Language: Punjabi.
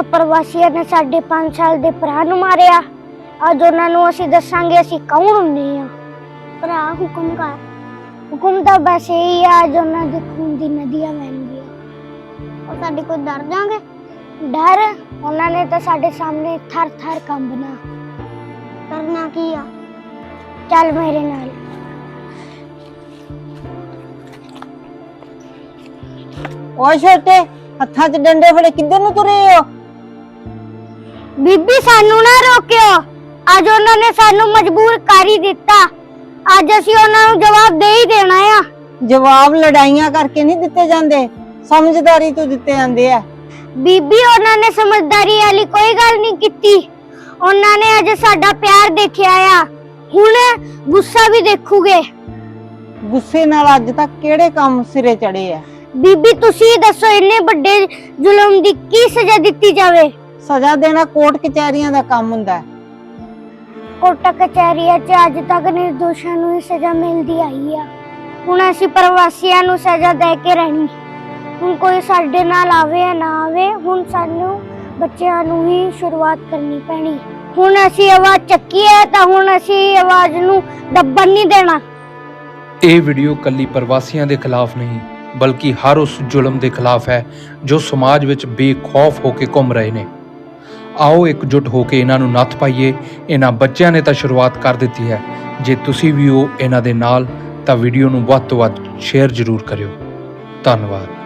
ਉਹਨਾਂ ਪ੍ਰਵਾਸੀਆਂ ਨੇ ਸਾਡੇ 5 ਸਾਲ ਦੇ ਭਰਾ ਨੂੰ ਮਾਰਿਆ। ਅੱਜ ਉਹਨਾਂ ਨੂੰ ਅਸੀਂ ਦੱਸਾਂਗੇ ਅਸੀਂ ਕੌਣ ਹੁੰਦੇ ਆ ਭਰਾ ਹੁਕਮ ਕਰ। ਹੁਕਮ ਤਾਂ ਬਸ ਇਹੀ ਆ, ਅੱਜ ਉਹਨਾਂ ਦੇ ਖੂਨ ਦੀ ਨਦੀਆਂ ਵਹਿਣਗੀਆਂ ਉਹ ਸਾਡੇ ਕੋਲ ਡਰ ਜਾਗੇ ਡਰ? ਉਹਨਾਂ ਨੇ ਤਾਂ ਸਾਡੇ ਸਾਹਮਣੇ ਥਰ ਥਰ ਕੰਬਣਾ। ਕਰਨਾ ਕੀ ਆ? ਚੱਲ ਮੇਰੇ ਨਾਲ। ਓ ਛੋਟੇ, ਹੱਥਾਂ 'ਚ ਡੰਡੇ ਫੜੇ ਕਿੱਧਰ ਨੂੰ ਤੁਰੇ ਹੋ? ਬੀਬੀ ਸਾਨੂੰ ਨਾ ਰੋਕਿਓ। ਅੱਜ ਉਹਨਾਂ ਨੇ ਸਾਨੂੰ ਮਜਬੂਰ ਕਰ ਹੀ ਦਿੱਤਾ। ਅੱਜ ਅਸੀਂ ਉਹਨਾਂ ਨੂੰ ਜਵਾਬ ਦੇ ਹੀ ਦੇਣਾ ਆ। ਜਵਾਬ ਲੜਾਈਆਂ ਕਰਕੇ ਨਹੀਂ ਦਿੱਤੇ ਜਾਂਦੇ। ਸਮਝਦਾਰੀ ਤੋਂ ਦਿੱਤੇ ਜਾਂਦੇ ਆ। ਬੀਬੀ ਉਹਨਾਂ ਨੇ ਸਮਝਦਾਰੀ ਵਾਲੀ ਕੋਈ ਗੱਲ ਨਹੀਂ ਕੀਤੀ। ਉਹਨਾਂ ਨੇ ਅੱਜ ਸਾਡਾ ਪਿਆਰ ਦੇਖਿਆ ਆ। ਹੁਣ ਗੁੱਸਾ ਵੀ ਦੇਖੂਗੇ। ਗੁੱਸੇ ਨਾਲ ਅੱਜ ਤੱਕ ਕਿਹੜੇ ਕੰਮ ਸਿਰੇ ਚੜੇ ਆ? ਬੀਬੀ ਤੁਸੀਂ ਦੱਸੋ ਇੰਨੇ ਵੱਡੇ ਜ਼ੁਲਮ ਦੀ ਕੀ ਸਜ਼ਾ ਦਿੱਤੀ ਜਾਵੇ? ਸਜ਼ਾ ਦੇਣਾ ਕੋਰਟ ਕਚਹਿਰੀਆਂ ਦਾ ਕੰਮ ਹੁੰਦਾ ਹੈ। ਕੋਰਟ ਕਚਹਿਰੀਆਂ 'ਚ ਅੱਜ ਤੱਕ ਨਿਰਦੋਸ਼ਾਂ ਨੂੰ ਹੀ ਸਜ਼ਾ ਮਿਲਦੀ ਆਈ ਆ। ਹੁਣ ਅਸੀਂ ਪ੍ਰਵਾਸੀਆਂ ਨੂੰ ਸਜ਼ਾ ਦੇ ਕੇ ਰਹਿਣੀ। ਹੁਣ ਕੋਈ ਸਾਡੇ ਨਾਲ ਆਵੇ ਜਾਂ ਨਾ ਆਵੇ ਹੁਣ ਸਾਨੂੰ ਬੱਚਿਆਂ ਨੂੰ ਹੀ ਸ਼ੁਰੂਆਤ ਕਰਨੀ ਪੈਣੀ। ਹੁਣ ਅਸੀਂ ਆਵਾਜ਼ ਚੱਕੀ ਹੈ ਤਾਂ ਹੁਣ ਅਸੀਂ ਆਵਾਜ਼ ਨੂੰ ਦੱਬਣ ਨਹੀਂ ਦੇਣਾ। ਇਹ ਵੀਡੀਓ ਕੱਲੀ ਪ੍ਰਵਾਸੀਆਂ ਦੇ ਖਿਲਾਫ ਨਹੀਂ ਬਲਕਿ ਹਰ ਉਸ ਜ਼ੁਲਮ ਦੇ ਖਿਲਾਫ ਹੈ ਜੋ ਸਮਾਜ ਵਿੱਚ ਬੇਖੌਫ ਹੋ ਕੇ ਘੁੰਮ ਰਹੇ ਨੇ। ਆਓ ਇਕਜੁੱਟ ਹੋ ਕੇ ਇਹਨਾਂ ਨੂੰ ਨੱਥ ਪਾਈਏ। ਇਹਨਾਂ ਬੱਚਿਆਂ ਨੇ ਤਾਂ ਸ਼ੁਰੂਆਤ ਕਰ ਦਿੱਤੀ ਹੈ। ਜੇ ਤੁਸੀਂ ਵੀ ਹੋ ਇਹਨਾਂ ਦੇ ਨਾਲ, ਤਾਂ ਵੀਡੀਓ ਨੂੰ ਵੱਧ ਤੋਂ ਵੱਧ ਸ਼ੇਅਰ ਜ਼ਰੂਰ ਕਰਿਓ। ਧੰਨਵਾਦ।